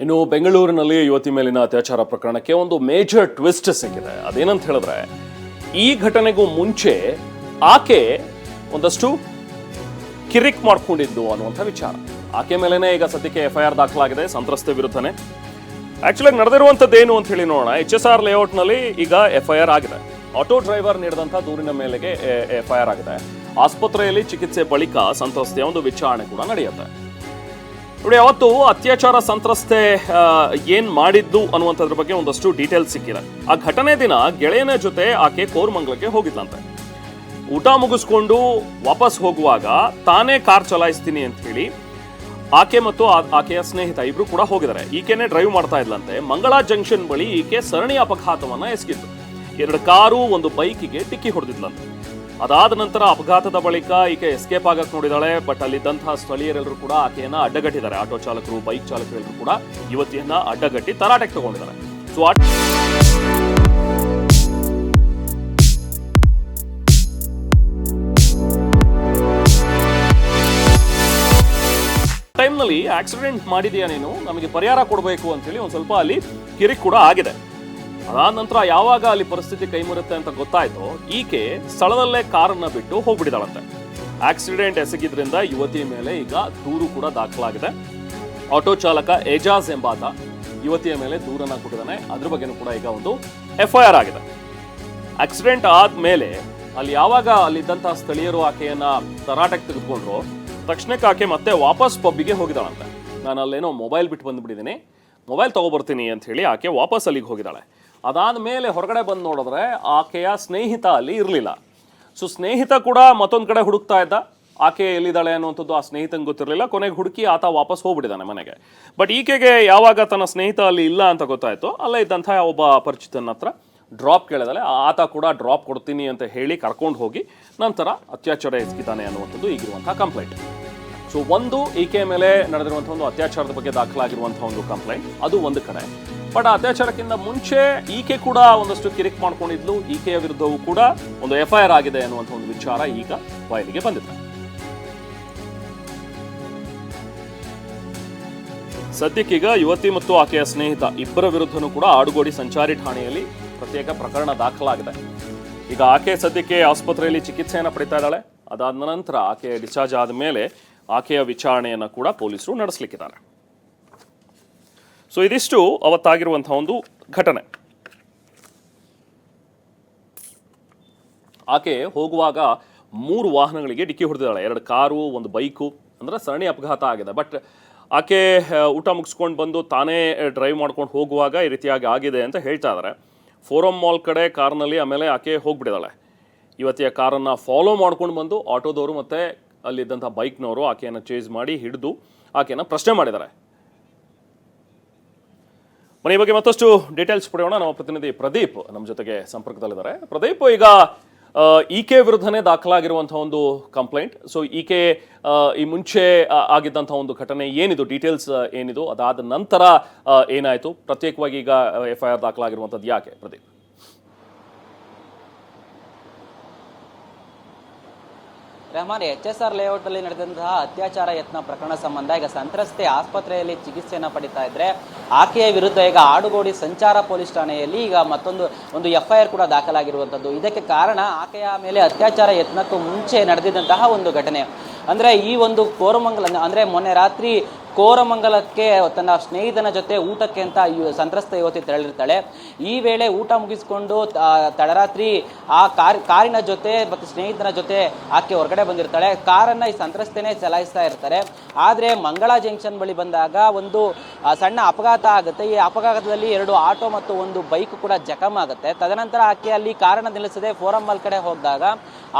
ಇನ್ನು ಬೆಂಗಳೂರಿನಲ್ಲಿ ಯುವತಿ ಮೇಲಿನ ಅತ್ಯಾಚಾರ ಪ್ರಕರಣಕ್ಕೆ ಒಂದು ಮೇಜರ್ ಟ್ವಿಸ್ಟ್ ಸಿಕ್ಕಿದೆ. ಅದೇನಂತ ಹೇಳಿದ್ರೆ, ಈ ಘಟನೆಗೂ ಮುಂಚೆ ಆಕೆ ಒಂದಷ್ಟು ಕಿರಿಕ್ ಮಾಡ್ಕೊಂಡಿದ್ದು ಅನ್ನುವಂಥ ವಿಚಾರ. ಆಕೆ ಮೇಲೇನೆ ಈಗ ಸದ್ಯಕ್ಕೆ ಎಫ್ ಐ ಆರ್ ದಾಖಲಾಗಿದೆ, ಸಂತ್ರಸ್ತೆ ವಿರುದ್ಧನೇ. ಆಕ್ಚುಲಿ ಏನು ಅಂತ ಹೇಳಿ ನೋಡೋಣ. ಎಚ್ ಎಸ್ ಆರ್ ಲೇಔಟ್ನಲ್ಲಿ ಈಗ ಎಫ್ ಐ ಆರ್ ಆಗಿದೆ. ಆಟೋ ಡ್ರೈವರ್ ನೀಡಿದಂಥ ದೂರಿನ ಮೇಲೆಗೆ ಎಫ್ ಐ ಆರ್ ಆಗಿದೆ. ಆಸ್ಪತ್ರೆಯಲ್ಲಿ ಚಿಕಿತ್ಸೆ ಬಳಿಕ ಸಂತ್ರಸ್ತೆಯ ಒಂದು ವಿಚಾರಣೆ ಕೂಡ ನಡೆಯುತ್ತೆ. ನೋಡಿ, ಅವತ್ತು ಅತ್ಯಾಚಾರ ಸಂತ್ರಸ್ತೆ ಏನ್ ಮಾಡಿದ್ದು ಅನ್ನುವಂಥದ್ರ ಬಗ್ಗೆ ಒಂದಷ್ಟು ಡೀಟೇಲ್ಸ್ ಸಿಕ್ಕಿದೆ. ಆ ಘಟನೆ ದಿನ ಗೆಳೆಯನ ಜೊತೆ ಆಕೆ ಕೋರ್ಮಂಗ್ಲಕ್ಕೆ ಹೋಗಿದ್ಲಂತೆ. ಊಟ ಮುಗಿಸ್ಕೊಂಡು ವಾಪಸ್ ಹೋಗುವಾಗ ತಾನೇ ಕಾರ್ ಚಲಾಯಿಸ್ತೀನಿ ಅಂತ ಹೇಳಿ ಆಕೆ ಮತ್ತು ಆಕೆಯ ಸ್ನೇಹಿತ ಇಬ್ರು ಕೂಡ ಹೋಗಿದ್ದಾರೆ. ಈಕೆನೆ ಡ್ರೈವ್ ಮಾಡ್ತಾ ಇದ್ಲಂತೆ. ಮಂಗಳಾ ಜಂಕ್ಷನ್ ಬಳಿ ಈಕೆ ಸರಣಿ ಅಪಘಾತವನ್ನ ಎಸಗಿದ್ದು ಎರಡು ಕಾರು, ಒಂದು ಬೈಕಿಗೆ ಡಿಕ್ಕಿ ಹೊಡೆದಿದ್ಲಂತೆ. ಅದಾದ ನಂತರ ಅಪಘಾತದ ಬಳಿಕ ಈಕೆ ಎಸ್ಕೇಪ್ ಆಗಕ್ಕೆ ನೋಡಿದಾಳೆ ಬಟ್ ಅಲ್ಲಿದ್ದಂತಹ ಸ್ಥಳೀಯರೆಲ್ಲರೂ ಕೂಡ ಆಕೆಯನ್ನ ಅಡ್ಡಗಟ್ಟಿದ್ದಾರೆ. ಆಟೋ ಚಾಲಕರು ಬೈಕ್ ಚಾಲಕರೆಲ್ಲರೂ ಕೂಡ ಯುವತಿಯನ್ನ ಅಡ್ಡಗಟ್ಟಿ ತರಾಟೆಗೆ ತಗೊಂಡಿದ್ದಾರೆ. ಸೊ ಟೈಮ್ನಲ್ಲಿ ಆಕ್ಸಿಡೆಂಟ್ ಮಾಡಿದೆಯಾ ನೀನು? ನಮಗೆ ಪರಿಹಾರ ಕೊಡಬೇಕು ಅಂತೇಳಿ ಒಂದು ಸ್ವಲ್ಪ ಅಲ್ಲಿ ಕಿರಿಕ್ ಕೂಡ ಆಗಿದೆ. ಅದಾದ ನಂತರ ಯಾವಾಗ ಅಲ್ಲಿ ಪರಿಸ್ಥಿತಿ ಕೈಮರುತ್ತೆ ಅಂತ ಗೊತ್ತಾಯ್ತು, ಈಕೆ ಸ್ಥಳದಲ್ಲೇ ಕಾರನ್ನ ಬಿಟ್ಟು ಹೋಗ್ಬಿಟ್ಟಿದಾಳಂತೆ ಆಕ್ಸಿಡೆಂಟ್ ಎಸಗಿದ್ರಿಂದ ಯುವತಿಯ ಮೇಲೆ ಈಗ ದೂರು ಕೂಡ ದಾಖಲಾಗಿದೆ. ಆಟೋ ಚಾಲಕ ಏಜಾಜ್ ಎಂಬಾತ ಯುವತಿಯ ಮೇಲೆ ದೂರನ್ನ ಕೊಟ್ಟಿದ್ದಾನೆ. ಅದ್ರ ಬಗ್ಗೆನೂ ಕೂಡ ಈಗ ಒಂದು ಎಫ್ ಐ ಆರ್ ಆಗಿದೆ. ಆಕ್ಸಿಡೆಂಟ್ ಆದ್ಮೇಲೆ ಅಲ್ಲಿ ಯಾವಾಗ ಅಲ್ಲಿದ್ದಂತಹ ಸ್ಥಳೀಯರು ಆಕೆಯನ್ನ ತರಾಟೆಗೆ ತೆಗೆದುಕೊಂಡ್ರು, ತಕ್ಷಣಕ್ಕೆ ಆಕೆ ಮತ್ತೆ ವಾಪಸ್ ಪಬ್ಬಿಗೆ ಹೋಗಿದ್ದಾಳಂತೆ. ನಾನು ಅಲ್ಲೇನೋ ಮೊಬೈಲ್ ಬಿಟ್ಟು ಬಂದ್ಬಿಟ್ಟಿದ್ದೀನಿ. ಮೊಬೈಲ್ ತಗೊಬರ್ತೀನಿ ಅಂತ ಹೇಳಿ ಆಕೆ ವಾಪಸ್ ಅಲ್ಲಿಗೆ ಹೋಗಿದ್ದಾಳೆ. ಅದಾದ ಮೇಲೆ ಹೊರಗಡೆ ಬಂದು ನೋಡಿದ್ರೆ ಆಕೆಯ ಸ್ನೇಹಿತ ಅಲ್ಲಿ ಇರಲಿಲ್ಲ. ಸೊ ಸ್ನೇಹಿತ ಕೂಡ ಮತ್ತೊಂದು ಕಡೆ ಹುಡುಕ್ತಾ ಇದ್ದ. ಆಕೆ ಎಲ್ಲಿದ್ದಾಳೆ ಅನ್ನುವಂಥದ್ದು ಆ ಸ್ನೇಹಿತಂಗೆ ಗೊತ್ತಿರಲಿಲ್ಲ. ಕೊನೆಗೆ ಹುಡುಕಿ ಆತ ವಾಪಸ್ ಹೋಗ್ಬಿಟ್ಟಿದ್ದಾನೆ ಮನೆಗೆ. ಬಟ್ ಈಕೆಗೆ ಯಾವಾಗ ತನ್ನ ಸ್ನೇಹಿತ ಅಲ್ಲಿ ಇಲ್ಲ ಅಂತ ಗೊತ್ತಾಯಿತು, ಅಲ್ಲೇ ಇದ್ದಂಥ ಒಬ್ಬ ಪರಿಚಿತನ ಹತ್ರ ಡ್ರಾಪ್ ಕೇಳಿದಾಳೆ. ಆತ ಕೂಡ ಡ್ರಾಪ್ ಕೊಡ್ತೀನಿ ಅಂತ ಹೇಳಿ ಕರ್ಕೊಂಡು ಹೋಗಿ ನಂತರ ಅತ್ಯಾಚಾರ ಎಸಗಿದ್ದಾನೆ ಅನ್ನುವಂಥದ್ದು ಈಗಿರುವಂಥ ಕಂಪ್ಲೇಂಟ್ ಸೊ ಒಂದು ಈಕೆ ಮೇಲೆ ನಡೆದಿರುವಂಥ ಒಂದು ಅತ್ಯಾಚಾರದ ಬಗ್ಗೆ ದಾಖಲಾಗಿರುವಂಥ ಒಂದು ಕಂಪ್ಲೇಂಟ್ ಅದು ಒಂದು ಕಡೆ ಬಟ್ ಅತ್ಯಾಚಾರಕ್ಕಿಂತ ಮುಂಚೆ ಈಕೆ ಕೂಡ ಒಂದಷ್ಟು ಕಿರಿಕ್ ಮಾಡ್ಕೊಂಡಿದ್ಲು. ಈಕೆಯ ವಿರುದ್ಧವೂ ಕೂಡ ಒಂದು ಎಫ್ಐಆರ್ ಆಗಿದೆ ಅನ್ನುವಂಥ ಒಂದು ವಿಚಾರ ಈಗ ಬಯಲಿಗೆ ಬಂದಿದೆ. ಸದ್ಯಕ್ಕೀಗ ಯುವತಿ ಮತ್ತು ಆಕೆಯ ಸ್ನೇಹಿತ ಇಬ್ಬರ ವಿರುದ್ಧನೂ ಕೂಡ ಆಡುಗೋಡಿ ಸಂಚಾರಿ ಠಾಣೆಯಲ್ಲಿ ಪ್ರತ್ಯೇಕ ಪ್ರಕರಣ ದಾಖಲಾಗಿದೆ. ಈಗ ಆಕೆ ಸದ್ಯಕ್ಕೆ ಆಸ್ಪತ್ರೆಯಲ್ಲಿ ಚಿಕಿತ್ಸೆಯನ್ನು ಪಡಿತಾ ಇದ್ದಾಳೆ. ಅದಾದ ನಂತರ ಆಕೆ ಡಿಸ್ಚಾರ್ಜ್ ಆದ ಮೇಲೆ ಆಕೆಯ ವಿಚಾರಣೆಯನ್ನು ಕೂಡ ಪೊಲೀಸರು ನಡೆಸಲಿಕ್ಕಿದ್ದಾರೆ. ಸೊ ಇದಿಷ್ಟು ಅವತ್ತಾಗಿರುವಂತಹ ಒಂದು ಘಟನೆ. ಆಕೆ ಹೋಗುವಾಗ ಮೂರು ವಾಹನಗಳಿಗೆ ಡಿಕ್ಕಿ ಹೊಡೆದಿದ್ದಾಳೆ. ಎರಡು ಕಾರು, ಒಂದು ಬೈಕು, ಅಂದ್ರೆ ಸರಣಿ ಅಪಘಾತ ಆಗಿದೆ. ಬಟ್ ಆಕೆ ಊಟ ಮುಗಿಸ್ಕೊಂಡು ಬಂದು ತಾನೇ ಡ್ರೈವ್ ಮಾಡ್ಕೊಂಡು ಹೋಗುವಾಗ ಈ ರೀತಿಯಾಗಿ ಆಗಿದೆ ಅಂತ ಹೇಳ್ತಾ ಇದ್ದಾರೆ ಫೋರಮ್ ಮಾಲ್ ಕಡೆ, ಕಾರ್ನಲ್ಲಿ ಆಮೇಲೆ ಆಕೆ ಹೋಗ್ಬಿಟ್ಟಿದ್ದಾಳೆ. ಇವತ್ತಿಯ ಕಾರನ್ನು ಫಾಲೋ ಮಾಡ್ಕೊಂಡು ಬಂದು, ಆಟೋದವರು ಮತ್ತು ಅಲ್ಲಿದ್ದಂಥ ಬೈಕ್ನವರು ಆಕೆಯನ್ನು ಚೇಸ್ ಮಾಡಿ ಹಿಡಿದು ಆಕೆಯನ್ನು ಪ್ರಶ್ನೆ ಮಾಡಿದ್ದಾರೆ. ಮನೆ ಬಗ್ಗೆ ಮತ್ತಷ್ಟು ಡೀಟೇಲ್ಸ್ ಪಡೆಯೋಣ. ನಮ್ಮ ಪ್ರತಿನಿಧಿ ಪ್ರದೀಪ್ ನಮ್ಮ ಜೊತೆಗೆ ಸಂಪರ್ಕದಲ್ಲಿದ್ದಾರೆ. ಪ್ರದೀಪ್, ಈಗ ಈಕೆ ವಿರುದ್ಧನೇ ದಾಖಲಾಗಿರುವಂತಹ ಒಂದು ಕಂಪ್ಲೇಂಟ್ ಸೊ ಈಕೆ ಈ ಮುಂಚೆ ಆಗಿದ್ದಂತಹ ಒಂದು ಘಟನೆ ಏನಿದು? ಡೀಟೇಲ್ಸ್ ಏನಿದು? ಅದಾದ ನಂತರ ಏನಾಯ್ತು? ಪ್ರತ್ಯೇಕವಾಗಿ ಈಗ ಎಫ್ ಐ ಆರ್ ದಾಖಲಾಗಿರುವಂಥದ್ದು ಯಾಕೆ Pradeep? Rehman H S R ಲೇಔಟಲ್ಲಿ ನಡೆದಂತಹ ಅತ್ಯಾಚಾರ ಯತ್ನ ಪ್ರಕರಣ ಸಂಬಂಧ ಈಗ ಸಂತ್ರಸ್ತೆ ಆಸ್ಪತ್ರೆಯಲ್ಲಿ ಚಿಕಿತ್ಸೆಯನ್ನು ಪಡಿತಾ ಇದ್ರೆ ಆಕೆಯ ವಿರುದ್ಧ ಈಗ ಆಡುಗೋಡಿ ಸಂಚಾರ ಪೊಲೀಸ್ ಠಾಣೆಯಲ್ಲಿ ಈಗ ಮತ್ತೊಂದು, ಒಂದು ಎಫ್ ಐ ಆರ್ ಕೂಡ ದಾಖಲಾಗಿರುವಂಥದ್ದು ಇದಕ್ಕೆ ಕಾರಣ ಆಕೆಯ ಮೇಲೆ ಅತ್ಯಾಚಾರ ಯತ್ನಕ್ಕೂ ಮುಂಚೆ ನಡೆದಿದ್ದಂತಹ ಒಂದು ಘಟನೆ. ಅಂದರೆ ಈ ಒಂದು ಕೋರಮಂಗಲ, ಅಂದರೆ ಮೊನ್ನೆ ರಾತ್ರಿ ಕೋರಮಂಗಲಕ್ಕೆ ತನ್ನ ಸ್ನೇಹಿತನ ಜೊತೆ ಊಟಕ್ಕೆ ಅಂತ ಸಂತ್ರಸ್ತ ಯುವತಿ ತೆರಳಿರ್ತಾಳೆ. ಈ ವೇಳೆ ಊಟ ಮುಗಿಸಿಕೊಂಡು ತಡರಾತ್ರಿ ಆ ಕಾರ್, ಕಾರಿನ ಜೊತೆ ಮತ್ತು ಸ್ನೇಹಿತನ ಜೊತೆ ಆಕೆ ಹೊರಗಡೆ ಬಂದಿರ್ತಾಳೆ. ಕಾರನ್ನು ಈ ಸಂತ್ರಸ್ತೆನೇ ಚಲಾಯಿಸ್ತಾ ಇರ್ತಾರೆ. ಆದರೆ ಮಂಗಳ ಜಂಕ್ಷನ್ ಬಳಿ ಬಂದಾಗ ಒಂದು ಸಣ್ಣ ಅಪಘಾತ ಆಗುತ್ತೆ. ಈ ಅಪಘಾತದಲ್ಲಿ ಎರಡು ಆಟೋ ಮತ್ತು ಒಂದು ಬೈಕ್ ಕೂಡ ಜಖಮ್ ಆಗುತ್ತೆ. ತದನಂತರ ಆಕೆ ಅಲ್ಲಿ ಕಾರನ್ನ ನಿಲ್ಲಿಸದೆ ಫೋರಂ ಮಾಲ್ ಕಡೆ ಹೋದಾಗ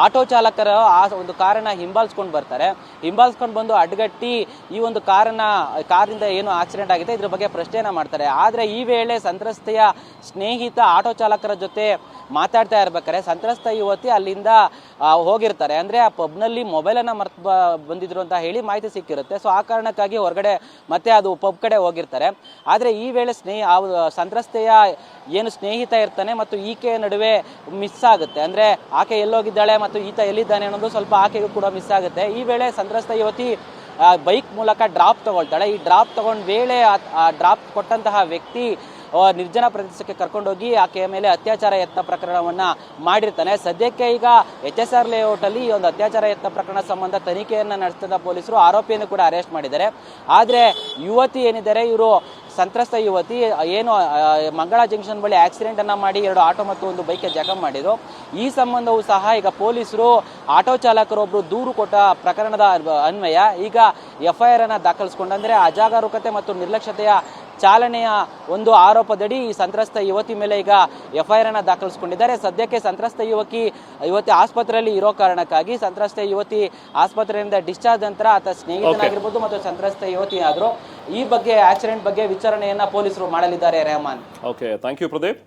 ಆಟೋ ಚಾಲಕರು ಆ ಒಂದು ಕಾರನ್ನ ಹಿಂಬಾಲಿಸ್ಕೊಂಡು ಬರ್ತಾರೆ. ಹಿಂಬಾಲಿಸ್ಕೊಂಡು ಬಂದು ಅಡ್ಗಟ್ಟಿ ಈ ಒಂದು ಕಾರನ್ನ ಕಾರಿಂದ ಏನು ಆಕ್ಸಿಡೆಂಟ್ ಆಗಿದೆ, ಇದ್ರ ಬಗ್ಗೆ ಪ್ರಶ್ನೆಯನ್ನ ಮಾಡ್ತಾರೆ. ಆದರೆ ಈ ವೇಳೆ ಸಂತ್ರಸ್ತೆಯ ಸ್ನೇಹಿತ ಆಟೋ ಚಾಲಕರ ಜೊತೆ ಮಾತಾಡ್ತಾ ಇರ್ಬೇಕಾದ್ರೆ ಸಂತ್ರಸ್ತ ಯುವತಿ ಅಲ್ಲಿಂದ ಹೋಗಿರ್ತಾರೆ. ಅಂದ್ರೆ ಆ ಪಬ್ನಲ್ಲಿ ಮೊಬೈಲನ್ನು ಮರ್ತು ಬಂದಿದ್ರು ಅಂತ ಹೇಳಿ ಮಾಹಿತಿ ಸಿಕ್ಕಿರುತ್ತೆ. ಸೊ ಆ ಕಾರಣಕ್ಕಾಗಿ ಹೊರಗಡೆ ಮತ್ತೆ ಅದು ಪಬ್ ಕಡೆ ಹೋಗಿರ್ತಾರೆ. ಆದರೆ ಈ ವೇಳೆ ಸ್ನೇಹ, ಆ, ಸಂತ್ರಸ್ತೆಯ ಏನು ಸ್ನೇಹಿತ ಇರ್ತಾನೆ ಮತ್ತು ಈಕೆಯ ನಡುವೆ ಮಿಸ್ ಆಗುತ್ತೆ. ಅಂದ್ರೆ ಆಕೆ ಎಲ್ಲೋಗಿದ್ದಾಳೆ ಮತ್ತು ಈತ ಎಲ್ಲಿದ್ದಾನೆ ಅನ್ನೋದು ಸ್ವಲ್ಪ ಆಕೆಗೂ ಕೂಡ ಮಿಸ್ ಆಗುತ್ತೆ. ಈ ವೇಳೆ ಸಂತ್ರಸ್ತ ಯುವತಿ ಬೈಕ್ ಮೂಲಕ ಡ್ರಾಪ್ ತಗೊಳ್ತಾಳೆ. ಈ ಡ್ರಾಪ್ ತಗೊಂಡ ವೇಳೆ ಆ- ಡ್ರಾಪ್ ಕೊಟ್ಟಂತಹ ವ್ಯಕ್ತಿ ನಿರ್ಜನ ಪ್ರದೇಶಕ್ಕೆ ಕರ್ಕೊಂಡೋಗಿ ಆಕೆಯ ಮೇಲೆ ಅತ್ಯಾಚಾರ ಯತ್ನ ಪ್ರಕರಣವನ್ನ ಮಾಡಿರ್ತಾನೆ. ಸದ್ಯಕ್ಕೆ ಈಗ ಎಚ್ ಎಸ್ ಆರ್ ಲೇಔಟ್ ಅಲ್ಲಿ ಈ ಒಂದು ಅತ್ಯಾಚಾರ ಯತ್ನ ಪ್ರಕರಣ ಸಂಬಂಧ ತನಿಖೆಯನ್ನ ನಡೆಸಿದ ಪೊಲೀಸರು ಆರೋಪಿಯನ್ನು ಕೂಡ ಅರೆಸ್ಟ್ ಮಾಡಿದ್ದಾರೆ. ಆದ್ರೆ ಯುವತಿ ಏನಿದ್ದಾರೆ, ಇವರು ಸಂತ್ರಸ್ತ ಯುವತಿ, ಏನು ಮಂಗಳ ಜಂಕ್ಷನ್ ಬಳಿ ಆಕ್ಸಿಡೆಂಟ್ ಅನ್ನ ಮಾಡಿ ಎರಡು ಆಟೋ ಮತ್ತು ಒಂದು ಬೈಕ್ ಜಖಂ ಮಾಡಿದ್ರು. ಈ ಸಂಬಂಧವೂ ಸಹ ಈಗ ಪೊಲೀಸರು ಆಟೋ ಚಾಲಕರೊಬ್ರು ದೂರು ಕೊಟ್ಟ ಪ್ರಕರಣದ ಅನ್ವಯ. ಈಗ ಎಫ್ಐಆರ್ ಅನ್ನ ದಾಖಲಿಸಿಕೊಂಡಂದ್ರೆ ಅಜಾಗರೂಕತೆ ಮತ್ತು ನಿರ್ಲಕ್ಷ್ಯತೆಯ ಚಾಲನೆಯ ಒಂದು ಆರೋಪದಡಿ ಈ ಸಂತ್ರಸ್ತ ಯುವತಿ ಮೇಲೆ ಈಗ ಎಫ್ಐಆರ್ ಅನ್ನ ದಾಖಲಿಸಿಕೊಂಡಿದ್ದಾರೆ. ಸದ್ಯಕ್ಕೆ ಸಂತ್ರಸ್ತ ಯುವಕಿ ಯುವತಿ ಆಸ್ಪತ್ರೆಯಲ್ಲಿ ಇರೋ ಕಾರಣಕ್ಕಾಗಿ ಸಂತ್ರಸ್ತ ಯುವತಿ ಆಸ್ಪತ್ರೆಯಿಂದ ಡಿಸ್ಚಾರ್ಜ್ ನಂತರ ಆತ ಸ್ನೇಹಿತನಾಗಿರ್ಬೋದು ಮತ್ತು ಸಂತ್ರಸ್ತ ಯುವತಿ ಆದರೂ ಈ ಬಗ್ಗೆ ಆಕ್ಸಿಡೆಂಟ್ ಬಗ್ಗೆ ವಿಚಾರಣೆಯನ್ನ ಪೊಲೀಸರು ಮಾಡಲಿದ್ದಾರೆ Rehman. Okay thank you Pradeep